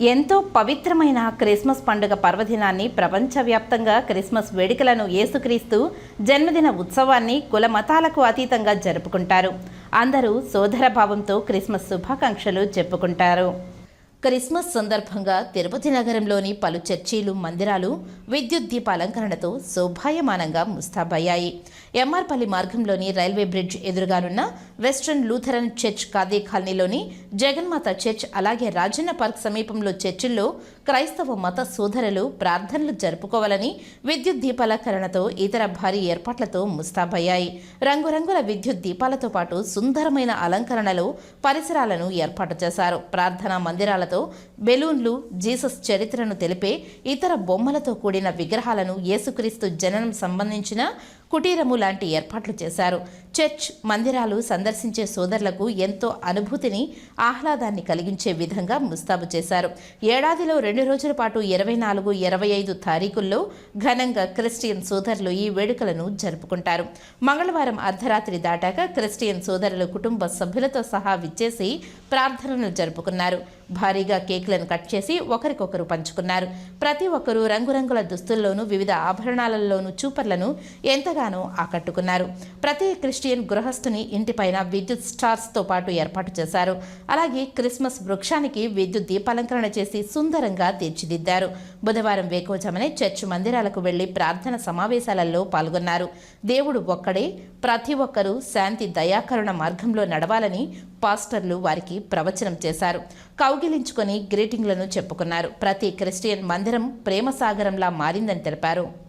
ఎంతో పవిత్రమైన క్రిస్మస్ పండుగ పర్వదినాన్ని ప్రపంచవ్యాప్తంగా క్రిస్మస్ వేడుకలను యేసుక్రీస్తు జన్మదిన ఉత్సవాన్ని కుల మతాలకు అతీతంగా జరుపుకుంటారు. అందరూ సోదరభావంతో క్రిస్మస్ శుభాకాంక్షలు చెప్పుకుంటారు. క్రిస్మస్ సందర్భంగా తిరుపతి నగరంలోని పలు చర్చీలు మందిరాలు విద్యుత్ దీప అలంకరణతో శోభాయమానంగా ముస్తాబయ్యాయి. ఎంఆర్పల్లి మార్గంలోని రైల్వే బ్రిడ్జ్ ఎదురుగానున్న వెస్ట్రన్ లూథరన్ చర్చ్ కాదే కాలనీలోని జగన్మాత చర్చ్ అలాగే రాజన్న పార్క్ సమీపంలో చర్చిల్లో క్రైస్తవ మత సోదరులు ప్రార్థనలు జరుపుకోవాలని విద్యుత్ దీపాలకరణతో ఇతర భారీ ఏర్పాట్లతో ముస్తాబయ్యాయి. రంగురంగుల విద్యుత్ దీపాలతో పాటు సుందరమైన అలంకరణలో పరిసరాలను ఏర్పాటు చేశారు. ప్రార్థనా మందిరాలతో బెలూన్లు జీసస్ చరిత్రను తెలిపే ఇతర బొమ్మలతో కూడిన విగ్రహాలను యేసుక్రీస్తు జననం సంబంధించిన కుటీరము లాంటి ఏర్పాట్లు చేశారు. చర్చ్ మందిరాలు సందర్శించే సోదరులకు ఎంతో అనుభూతిని ఆహ్లాదాన్ని కలిగించే విధంగా ముస్తాబు చేశారు. ఏడాదిలో రెండు రోజుల పాటు ఇరవై నాలుగు ఇరవై ఐదు తారీఖుల్లో ఘనంగా క్రిస్టియన్ సోదరులు ఈ వేడుకలను జరుపుకుంటారు. మంగళవారం అర్ధరాత్రి దాటాక క్రిస్టియన్ సోదరులు కుటుంబ సభ్యులతో సహా విచ్చేసి ప్రార్థనలు జరుపుకున్నారు. భారీగా కేకులను కట్ చేసి ఒకరికొకరు పంచుకున్నారు. ప్రతి ఒక్కరూ రంగురంగుల దుస్తుల్లోనూ వివిధ ఆభరణాలలోనూ చూపర్లను ఎంతగా ఎంతగానో ఆకట్టుకున్నారు. ప్రతి క్రిస్టియన్ గృహస్థుని ఇంటిపైన విద్యుత్ స్టార్స్తో పాటు ఏర్పాటు చేశారు. అలాగే క్రిస్మస్ వృక్షానికి విద్యుత్ దీపాలంకరణ చేసి సుందరంగా తీర్చిదిద్దారు. బుధవారం వేకోజమనే చర్చ్ మందిరాలకు వెళ్ళి ప్రార్థన సమావేశాలలో పాల్గొన్నారు. దేవుడు ఒక్కడే ప్రతి ఒక్కరూ శాంతి దయాకరుణ మార్గంలో నడవాలని పాస్టర్లు వారికి ప్రవచనం చేశారు. కౌగిలించుకొని గ్రీటింగ్లను చెప్పుకున్నారు. ప్రతి క్రిస్టియన్ మందిరం ప్రేమ సాగరంలా మారిందని తెలిపారు.